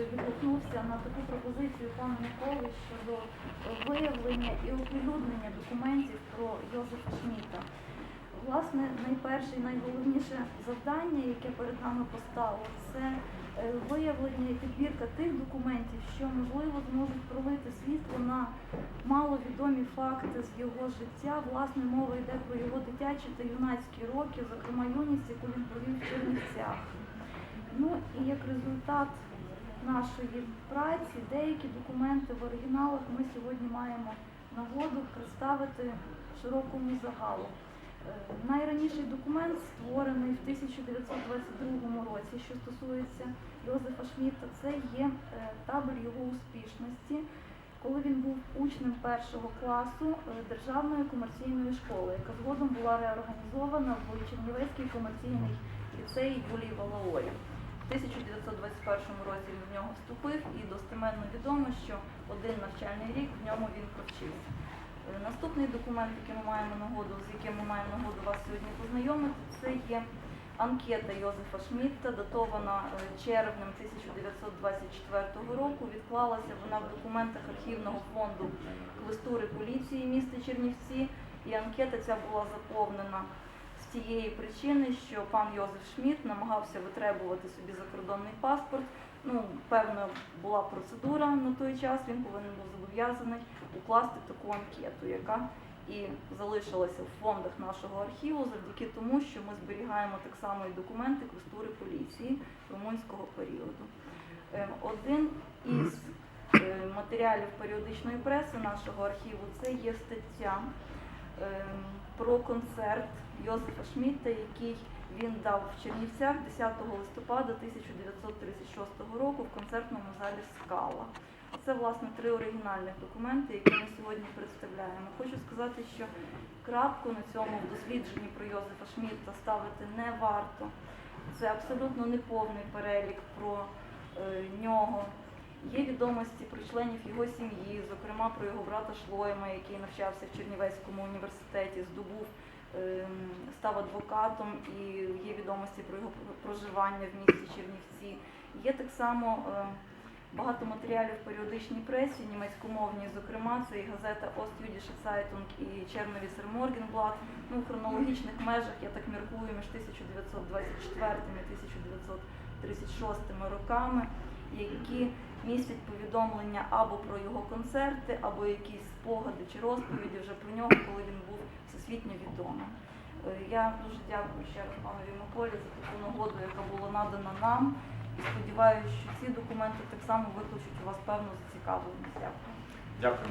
і відгукнувся на таку пропозицію пана Миколи щодо виявлення і оприлюднення документів про Йозефа Шміта. Власне, найперше і найголовніше завдання, яке перед нами постало, це е, виявлення і підбірка тих документів, що можливо зможуть пролити світло на маловідомі факти з його життя. Власне, мова йде про його дитячі та юнацькі роки, зокрема юність, яку він провів в Чернівцях. Ну і як результат нашої праці, деякі документи в оригіналах ми сьогодні маємо нагоду представити широкому загалу. Е, Найраніший документ створений в 1922 році, що стосується Йозефа Шмідта, це є е, табель його успішності, коли він був учнем першого класу е, Державної комерційної школи, яка згодом була реорганізована в Чернівецький комерційний ліцей Юлії Валаорі. В 1921 році він в нього вступив і достеменно відомо, що один навчальний рік в ньому він провчився. Е, Наступний документ, який ми маємо нагоду, з яким ми маємо нагоду вас сьогодні познайомити, це є анкета Йозефа Шмідта, датована е, червнем 1924 року. Відклалася вона в документах архівного фонду квестури поліції міста Чернівці, і анкета ця була заповнена тієї причини, що пан Йозеф Шмідт намагався витребувати собі закордонний паспорт. Ну, певна була процедура на той час, він повинен був зобов'язаний укласти таку анкету, яка і залишилася в фондах нашого архіву завдяки тому, що ми зберігаємо так само і документи квестури поліції румунського періоду. Е, Один із е, матеріалів періодичної преси нашого архіву це є стаття про концерт Йозефа Шмідта, який він дав в Чернівцях 10 листопада 1936 року в концертному залі Скала. Це власне три оригінальних документи, які ми сьогодні представляємо. Хочу сказати, що крапку на цьому дослідженні про Йозефа Шмідта ставити не варто. Це абсолютно неповний перелік про е, нього. Є відомості про членів його сім'ї, зокрема про його брата Шлойма, який навчався в Чернівецькому університеті, здобув, ем, став адвокатом, і є відомості про його проживання в місті Чернівці. Є так само е, багато матеріалів в періодичній пресі, німецькомовній, зокрема, це і газета Ostjüdische Zeitung і Черновісер Morgenblatt. Ну, в хронологічних межах, я так міркую, між 1924 і 1936 роками, які містять повідомлення або про його концерти, або якісь спогади чи розповіді вже про нього, коли він був всесвітньо відомим. Е, Я дуже дякую ще раз панові Миколі за таку нагоду, яка була надана нам. І сподіваюся, що ці документи так само викличуть у вас певну зацікавленість. Дякую. Дякую.